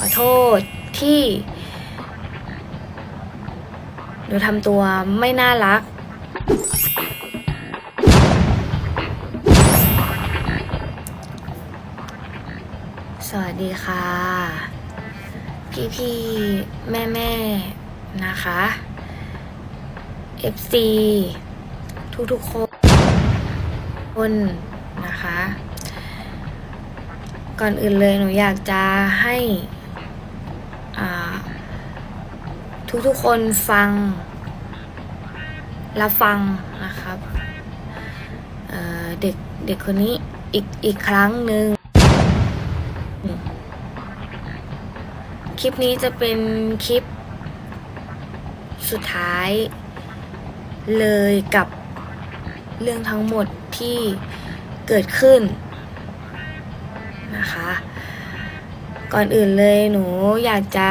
ขอโทษที่หนูทำตัวไม่น่ารัก สวัสดีค่ะ พี่พี่แม่แม่นะคะ FC ทุกทุกๆคนนะคะ ก่อนอื่นเลยหนูอยากจะให้ ทุกๆคนฟังรับฟังนะครับเอ่อเด็กเด็กคนนี้อีกอีกครั้งหนึ่งคลิปนี้จะเป็นคลิปสุดท้ายเลยกับเรื่องทั้งหมดที่เกิดขึ้นนะคะ ก่อนอื่นเลยหนูอยากจะ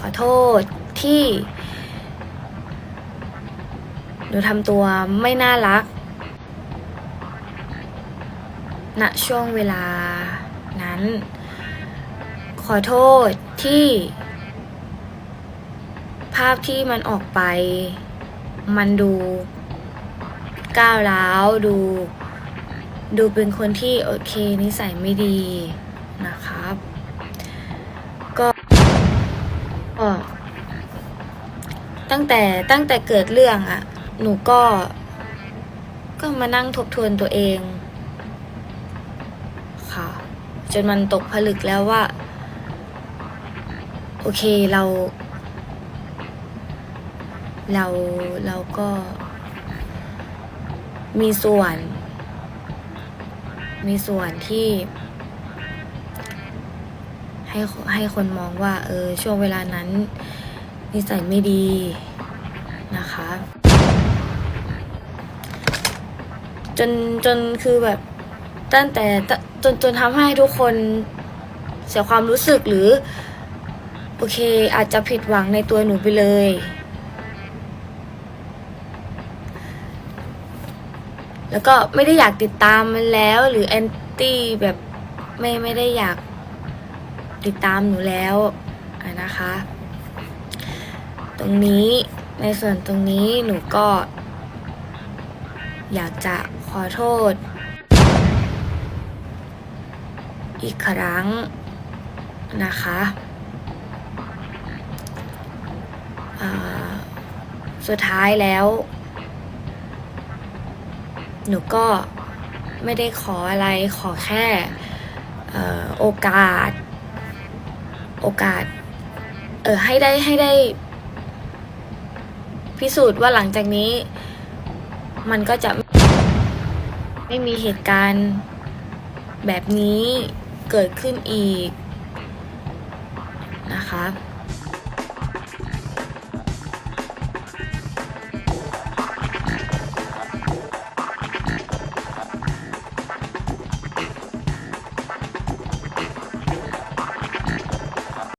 ขอโทษที่ หนูทำตัวไม่น่ารักณช่วงเวลานั้น ขอโทษที่ ภาพที่มันออกไป มันดูก้าวร้าวดู ดูเป็นคนที่โอเคนิสัยไม่ดีนะครับ ก็ตั้งแต่ตั้งแต่เกิดเรื่องอะหนูก็ ก็มานั่งทบทวนตัวเอง ค่ะ จนมันตกผลึกแล้วว่า โอเคเรา เราเราก็มีส่วน มีส่วนที่ ให้ให้คนมองว่า เออ ช่วงเวลานั้น นิสัยไม่ดีนะคะ จนจนคือแบบตั้งแต่จนจนทำให้ทุกคนเสียความรู้สึกหรือ โอเค อาจจะผิดหวังในตัวหนูไปเลย แล้วก็ไม่ได้อยากติดตามมันแล้ว หรือแอนตี้แบบไม่ไม่ได้อยากติดตามหนูแล้วะนะคะ ตรงนี้ในส่วนตรงนี้หนูก็ อยากจะขอโทษ อีกครั้งนะคะสุดท้ายแล้ว หนูก็ไม่ได้ขออะไรขอแค่เอ่อโอกาส โอกาส เออให้ได้ให้ได้ พิสูจน์ว่าหลังจากนี้ มันก็จะไม่มีเหตุการณ์แบบนี้เกิดขึ้นอีกนะคะ